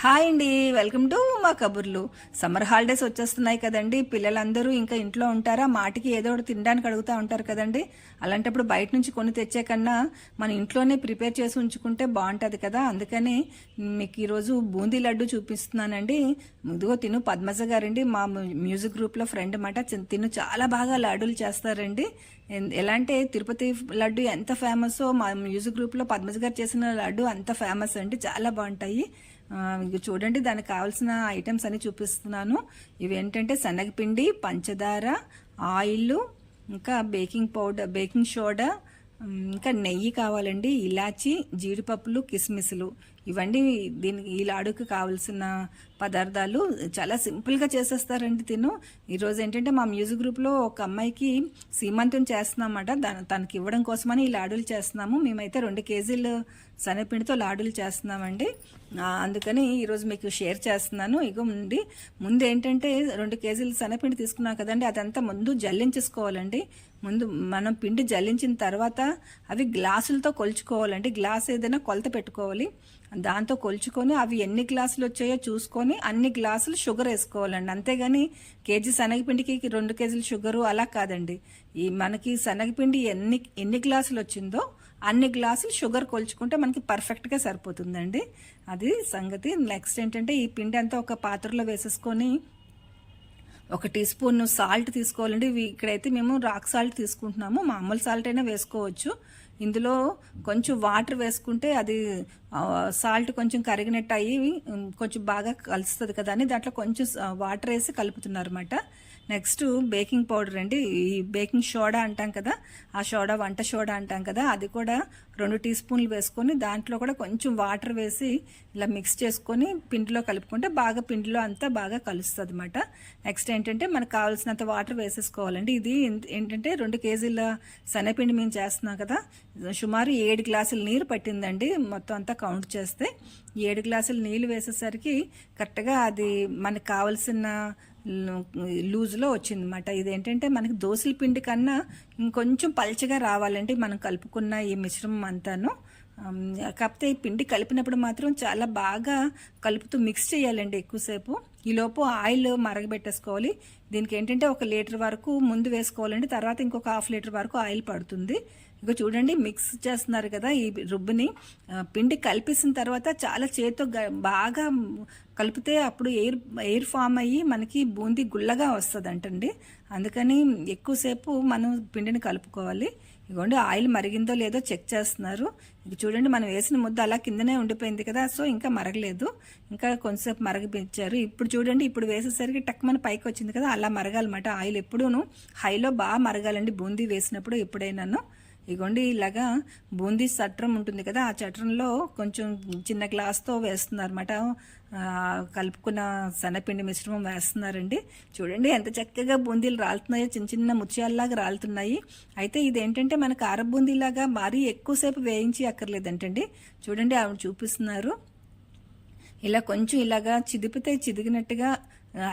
Hi అండి welcome to మా కబుర్లు. సమ్మర్ హాలిడేస్ వచ్చేస్తున్నాయి కదండి పిల్లలందరూ ఇంకా ఇంట్లో ఉంటారా? మాటికి ఏదో ఒకటి తినడానికి అడుగుతూ ఉంటారు కదండి. అలాంటప్పుడు బయట నుంచి కొని తెచ్చే కన్నా మన ఇంట్లోనే ప్రిపేర్ చేసి ఉంచుకుంటే బాగుంటుంది కదా. అందుకని మీకు ఈరోజు బూందీ లడ్డు చూపిస్తున్నానండి. ముందుగో తిను పద్మజ గారండి. మా మ్యూజిక్ గ్రూప్లో ఫ్రెండ్ అన్నమాట. తిను చాలా బాగా లడ్డూలు చేస్తారండి. ఎన్- ఎలా అంటే తిరుపతి లడ్డు ఎంత ఫేమస్ మా మ్యూజిక్ గ్రూప్లో పద్మజ గారు చేసిన లడ్డు అంత ఫేమస్ అండి. చాలా బాగుంటాయి. చూడండి దానికి కావాల్సిన ఐటమ్స్ అన్ని చూపిస్తున్నాను. ఇవి ఏంటంటే శనగపిండి పంచదార ఆయిల్ ఇంకా బేకింగ్ పౌడర్ బేకింగ్ సోడా ఇంకా నెయ్యి కావాలండి ఇలాచి జీడిపప్పులు కిస్మిస్లు. ఇవండి దీనికి ఈ లాడుకి కావాల్సిన పదార్థాలు చాలా సింపుల్గా చేసేస్తారండి తిను. ఈరోజు ఏంటంటే మా మ్యూజిక్ గ్రూప్లో ఒక అమ్మాయికి సీమంతం చేస్తున్నామట. దాని తనకి ఇవ్వడం కోసమని ఈ లాడులు చేస్తున్నాము. మేమైతే రెండు కేజీలు శనగపిండితో లాడులు చేస్తున్నామండి. అందుకని ఈరోజు మీకు షేర్ చేస్తున్నాను. ఇగో ఉండి ముందు ఏంటంటే రెండు కేజీలు శనగపిండి తీసుకున్నాం కదండి అదంతా ముందు జల్లించేసుకోవాలండి. ముందు మనం పిండి జల్లించిన తర్వాత అవి గ్లాసులతో కొలుచుకోవాలండి. గ్లాస్ ఏదైనా కొలత పెట్టుకోవాలి. దాంతో కొలుచుకొని అవి ఎన్ని గ్లాసులు వచ్చాయో చూసుకొని అన్ని గ్లాసులు షుగర్ వేసుకోవాలండి. అంతేగాని కేజీ శనగపిండికి రెండు కేజీలు షుగరు అలా కాదండి. ఈ మనకి శనగపిండి ఎన్ని ఎన్ని గ్లాసులు వచ్చిందో అన్ని గ్లాసులు షుగర్ కొలుచుకుంటే మనకి పర్ఫెక్ట్గా సరిపోతుందండి. అది సంగతి. నెక్స్ట్ ఏంటంటే ఈ పిండి అంతా ఒక పాత్రలో వేసేసుకొని ఒక టీ స్పూన్ సాల్ట్ తీసుకోవాలండి. ఇక్కడైతే మేము రాక్ సాల్ట్ తీసుకుంటున్నాము. మామూలు సాల్ట్ అయినా వేసుకోవచ్చు. ఇందులో కొంచెం వాటర్ వేసుకుంటే అది సాల్ట్ కొంచెం కరిగినట్టు అయ్యి కొంచెం బాగా కలుస్తుంది కదా అని దాంట్లో కొంచెం వాటర్ వేసి కలుపుతున్నారు అనమాట నెక్స్ట్ బేకింగ్ పౌడర్ అండి ఈ బేకింగ్ సోడా అంటాం కదా ఆ సోడా వంట సోడా అంటాం కదా అది కూడా రెండు టీ స్పూన్లు వేసుకొని దాంట్లో కూడా కొంచెం వాటర్ వేసి ఇలా మిక్స్ చేసుకొని పిండిలో కలుపుకుంటే బాగా పిండిలో అంతా బాగా కలుస్తుంది అనమాట నెక్స్ట్ ఏంటంటే మనకు కావాల్సినంత వాటర్ వేసేసుకోవాలండి. ఇది ఏంటంటే రెండు కేజీల శనగపిండి మేము చేస్తున్నాం కదా. సుమారు ఏడు గ్లాసుల నీరు పట్టిందండి. మొత్తం అంతా కౌంట్ చేస్తే ఏడు గ్లాసులు నీళ్ళు వేసేసరికి కరెక్ట్గా అది మనకు కావాల్సిన లూజ్లో వచ్చిందన్నమాట. ఇదేంటంటే మనకి దోశల పిండి కన్నా ఇంకొంచెం పల్చగా రావాలంటే మనం కలుపుకున్న ఈ మిశ్రమం అంతాను. కాకపోతే ఈ పిండి కలిపినప్పుడు మాత్రం చాలా బాగా కలుపుతూ మిక్స్ చేయాలండి ఎక్కువసేపు. ఈలోపు ఆయిల్ మరగబెట్టేసుకోవాలి. దీనికి ఏంటంటే ఒక లీటర్ వరకు ముందు వేసుకోవాలండి. తర్వాత ఇంకొక హాఫ్ లీటర్ వరకు ఆయిల్ పడుతుంది. ఇక చూడండి మిక్స్ చేస్తున్నారు కదా ఈ రుబ్బుని. పిండి కలిపేసిన తర్వాత చాలా చేతితో బాగా కలిపితే అప్పుడు ఎయిర్ ఎయిర్ ఫామ్ అయ్యి మనకి బూందీ గుల్లగా వస్తుంది అంటండి అందుకని ఎక్కువసేపు మనం పిండిని కలుపుకోవాలి. ఇదిగోండి ఆయిల్ మరిగిందో లేదో చెక్ చేస్తున్నారు. ఇది చూడండి మనం వేసిన ముద్ద అలా కిందనే ఉండిపోయింది కదా సో ఇంకా మరగలేదు. ఇంకా కొంతసేపు మరగపించారు ఇప్పుడు చూడండి ఇప్పుడు వేసేసరికి టక్మని పైకి వచ్చింది కదా అలా మరగాలన్నమాట. ఆయిల్ ఎప్పుడూను హైలో బాగా మరగాలండి బూందీ వేసినప్పుడు ఎప్పుడైనాను. ఇగోండి ఇలాగా బూందీ చట్రం ఉంటుంది కదా ఆ చట్రంలో కొంచెం చిన్న గ్లాస్తో వేస్తున్నారన్నమాట. కలుపుకున్న శనపిండి మిశ్రమం వేస్తున్నారండి. చూడండి ఎంత చక్కగా బూందీలు రాలుతున్నాయో చిన్న చిన్న ముత్యాలలాగా రాలుతున్నాయి. అయితే ఇదేంటంటే మనకు కార బూందీలాగా మరీ ఎక్కువసేపు వేయించి అక్కర్లేదంటండి. చూడండి ఆవిడ చూపిస్తున్నారు. ఇలా కొంచెం ఇలాగా చిదిపితే చిదిగినట్టుగా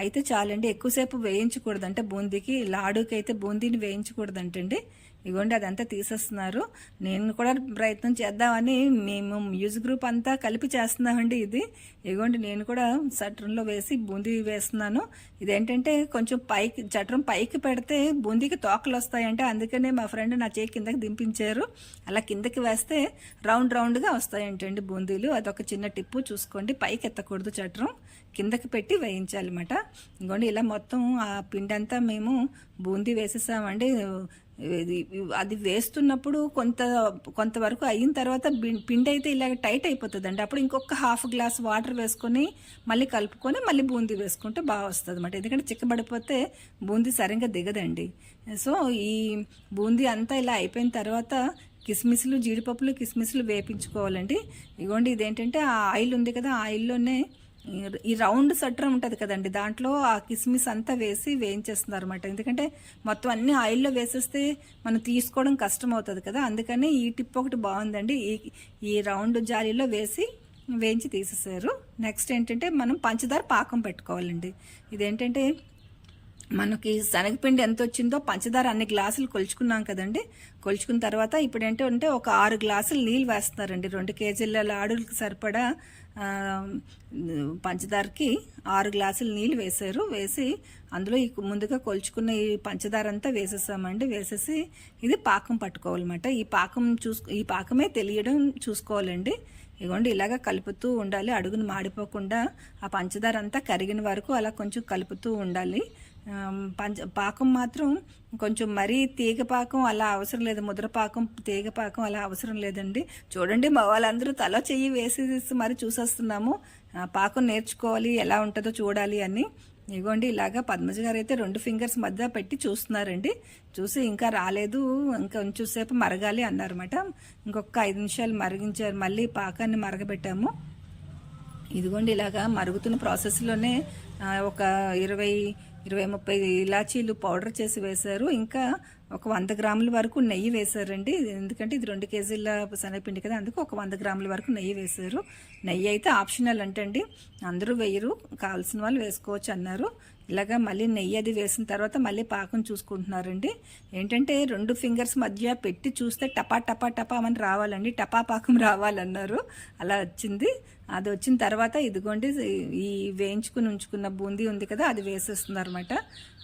అయితే చాలండి. ఎక్కువసేపు వేయించకూడదంటే బూందీకి. లాడుకి అయితే బూందీని వేయించకూడదంటండి. ఇగోండి అదంతా తీసేస్తున్నారు. నేను కూడా ప్రయత్నం చేద్దామని మేము మ్యూజిక్ గ్రూప్ అంతా కలిపి చేస్తున్నామండి ఇది. ఇగోండి నేను కూడా చట్రంలో వేసి బూందీ వేస్తున్నాను. ఇదేంటంటే కొంచెం పైకి చట్రం పైకి పెడితే బూందీకి తోకలు వస్తాయంటే. అందుకనే మా ఫ్రెండ్ నా చేయి కిందకి దింపించారు. అలా కిందకి వేస్తే రౌండ్ రౌండ్గా వస్తాయంటండి బూందీలు. అదొక చిన్న టిప్పు చూసుకోండి. పైకి ఎత్తకూడదు చట్రం కిందకి పెట్టి వేయించాలన్నమాట. ఇంకోండి ఇలా మొత్తం ఆ పిండి అంతా మేము బూందీ వేసేసామండి. అది వేస్తున్నప్పుడు కొంత కొంతవరకు అయిన తర్వాత పిండి అయితే ఇలాగ టైట్ అయిపోతుందండి. అప్పుడు ఇంకొక హాఫ్ గ్లాస్ వాటర్ వేసుకొని మళ్ళీ కలుపుకొని మళ్ళీ బూందీ వేసుకుంటే బాగా వస్తుంది అనమాట ఎందుకంటే చిక్కబడిపోతే బూందీ సరిగ్గా దిగదండి. సో ఈ బూందీ అంతా ఇలా అయిపోయిన తర్వాత కిస్మిస్లు జీడిపప్పులు కిస్మిస్లు వేపించుకోవాలండి. ఇగోండి ఇదేంటంటే ఆ ఆయిల్ ఉంది కదా ఆ ఆయిల్లోనే ఈ రౌండ్ సట్రం ఉంటుంది కదండి దాంట్లో ఆ కిస్మిస్ అంతా వేసి వేయించేస్తున్నారు అనమాట ఎందుకంటే మొత్తం అన్ని ఆయిల్లో వేసేస్తే మనం తీసుకోవడం కష్టం అవుతుంది కదా అందుకని ఈ టిప్ ఒకటి బాగుందండి. ఈ ఈ రౌండ్ జాలీలో వేసి వేయించి తీసేసారు నెక్స్ట్ ఏంటంటే మనం పంచదార పాకం పెట్టుకోవాలండి. ఇదేంటంటే మనకి శనగపిండి ఎంత వచ్చిందో పంచదార అన్ని గ్లాసులు కొలుచుకున్నాం కదండి. కొలుచుకున్న తర్వాత ఇప్పుడు ఏంటంటే ఒక ఆరు గ్లాసులు నీళ్ళు వేస్తున్నారండి. రెండు కేజీల లాడులకి సరిపడా పంచదారకి ఆరు గ్లాసులు నీళ్ళు వేశారు. వేసి అందులో ఈ ముందుగా కొలుచుకున్న ఈ పంచదార అంతా వేసేసామండి. వేసేసి ఇది పాకం పట్టుకోవాలన్నమాట. ఈ పాకం చూసు ఈ పాకమే తెలియడం చూసుకోవాలండి. ఇగోండి ఇలాగ కలుపుతూ ఉండాలి. అడుగును మాడిపోకుండా ఆ పంచదార అంతా కరిగిన వరకు అలా కొంచెం కలుపుతూ ఉండాలి. పంచ పాకం మాత్రం కొంచెం మరీ తీగ పాకం అలా అవసరం లేదు. ముద్ర పాకం తీగ పాకం అలా అవసరం లేదండి. చూడండి మా వాళ్ళందరూ తల చెయ్యి వేసి మరి చూసేస్తున్నాము. పాకం నేర్చుకోవాలి ఎలా ఉంటుందో చూడాలి అని. ఇగోండి ఇలాగా పద్మజ గారు అయితే రెండు ఫింగర్స్ మధ్య పెట్టి చూస్తున్నారండి. చూసి ఇంకా రాలేదు ఇంకా కొంచెంసేపు మరగాలి అన్నారన్నమాట. ఇంకొక ఐదు నిమిషాలు మరిగించారు. మళ్ళీ పాకాన్ని మరగబెట్టాము. ఇదిగోండి ఇలాగా మరుగుతున్న ప్రాసెస్లోనే ఒక ఇరవై ఇరవై ముప్పై ఇలాచీలు పౌడర్ చేసి వేశారు. ఇంకా ఒక వంద గ్రాముల వరకు నెయ్యి వేశారండి. ఎందుకంటే ఇది రెండు కేజీల శనగపిండి కదా అందుకు ఒక వంద గ్రాముల వరకు నెయ్యి వేశారు. నెయ్యి అయితే ఆప్షనల్ అంటండి. అందరూ వేయరు కావాల్సిన వాళ్ళు వేసుకోవచ్చు అన్నారు. ఇలాగా మళ్ళీ నెయ్యి అది వేసిన తర్వాత మళ్ళీ పాకం చూసుకుంటున్నారండి. ఏంటంటే రెండు ఫింగర్స్ మధ్య పెట్టి చూస్తే టపా టపా టపా అని రావాలండి. టపా పాకం రావాలన్నారు. అలా వచ్చింది. అది వచ్చిన తర్వాత ఇదిగోండి ఈ వేయించుకుని ఉంచుకున్న బూందీ ఉంది కదా అది వేసేస్తుంది అనమాట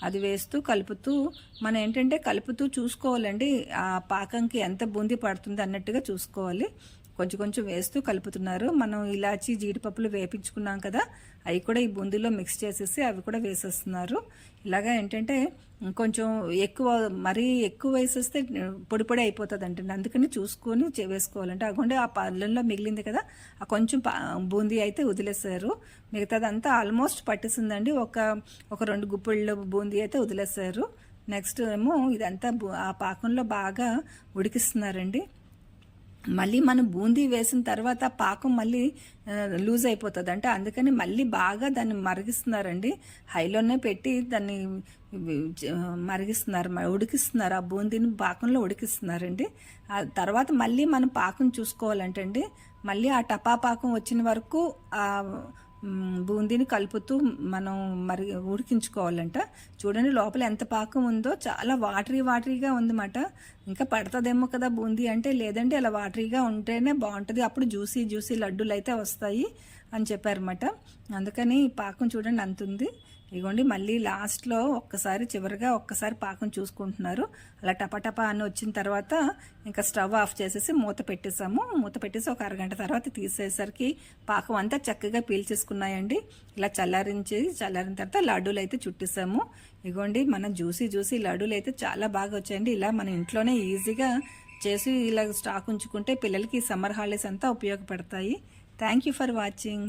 అది వేస్తూ కలుపుతూ మనం ఏంటంటే కలుపుతూ చూసుకోవాలండి. ఆ పాకంకి ఎంత బూందీ పడుతుంది అన్నట్టుగా చూసుకోవాలి. కొంచెం కొంచెం వేస్తూ కలుపుతున్నారు. మనం ఇలాచి జీడిపప్పులు వేపించుకున్నాం కదా అవి కూడా ఈ బూందీలో మిక్స్ చేసేసి అవి కూడా వేసేస్తున్నారు. ఇలాగా ఏంటంటే కొంచెం ఎక్కువ మరీ ఎక్కువ వేసేస్తే పొడి పొడి అయిపోతుంది అంటే అందుకని చూసుకొని చే- వేసుకోవాలంటే అకుండా ఆ పళ్ళల్లో మిగిలింది కదా ఆ కొంచెం పా- బూందీ అయితే వదిలేశారు. మిగతాదంతా ఆల్మోస్ట్ పట్టేసిందండి. ఒక ఒక రెండు గుప్పిళ్ళు బూందీ అయితే వదిలేశారు. నెక్స్ట్ ఏమో ఇదంతా ఆ పాకంలో బాగా ఉడికిస్తున్నారండి. మళ్ళీ మనం బూందీ వేసిన తర్వాత పాకం మళ్ళీ లూజ్ అయిపోతుంది. అంటే అందుకని మళ్ళీ బాగా దాన్ని మరిగిస్తున్నారండి. హైలోనే పెట్టి దాన్ని మరిగిస్తున్నారు. ఉడికిస్తున్నారు. ఆ బూందీని పాకంలో ఉడికిస్తున్నారండి. ఆ తర్వాత మళ్ళీ మనం పాకం చూసుకోవాలంటండి. మళ్ళీ ఆ టపా పాకం వచ్చిన వరకు బూందీని కలుపుతూ మనం మరి ఉడికించుకోవాలంట. చూడండి లోపల ఎంత పాకం ఉందో చాలా వాటరీ వాటరీగా ఉందన్నమాట. ఇంకా పడుతుందేమో కదా బూందీ అంటే లేదంటే అలా వాటరీగా ఉంటేనే బాగుంటుంది. అప్పుడు జ్యూసీ జ్యూసీ లడ్డూలు అయితే వస్తాయి అని చెప్పారన్నమాట. అందుకని పాకం చూడండి అంత ఉంది ఇగోండి మళ్ళీ లాస్ట్లో ఒక్కసారి చివరిగా ఒక్కసారి పాకం చూసుకుంటున్నారు. అలా టపటపా అని వచ్చిన తర్వాత ఇంకా స్టవ్ ఆఫ్ చేసేసి మూత పెట్టేసాము. మూత పెట్టేసి ఒక అరగంట తర్వాత తీసేసరికి పాకం అంతా చక్కగా పీల్చేసుకున్నాయండి. ఇలా చల్లారించి చల్లారిన తర్వాత లడ్డూలు అయితే చుట్టేసాము. ఇగోండి మనం జ్యూసీ జ్యూసీ లడ్డూలు అయితే చాలా బాగా వచ్చాయండి. ఇలా మన ఇంట్లోనే ఈజీగా చేసి ఇలా స్టాక్ ఉంచుకుంటే పిల్లలకి సమ్మర్ హాలిడేస్ అంతా ఉపయోగపడతాయి. Thank you for watching.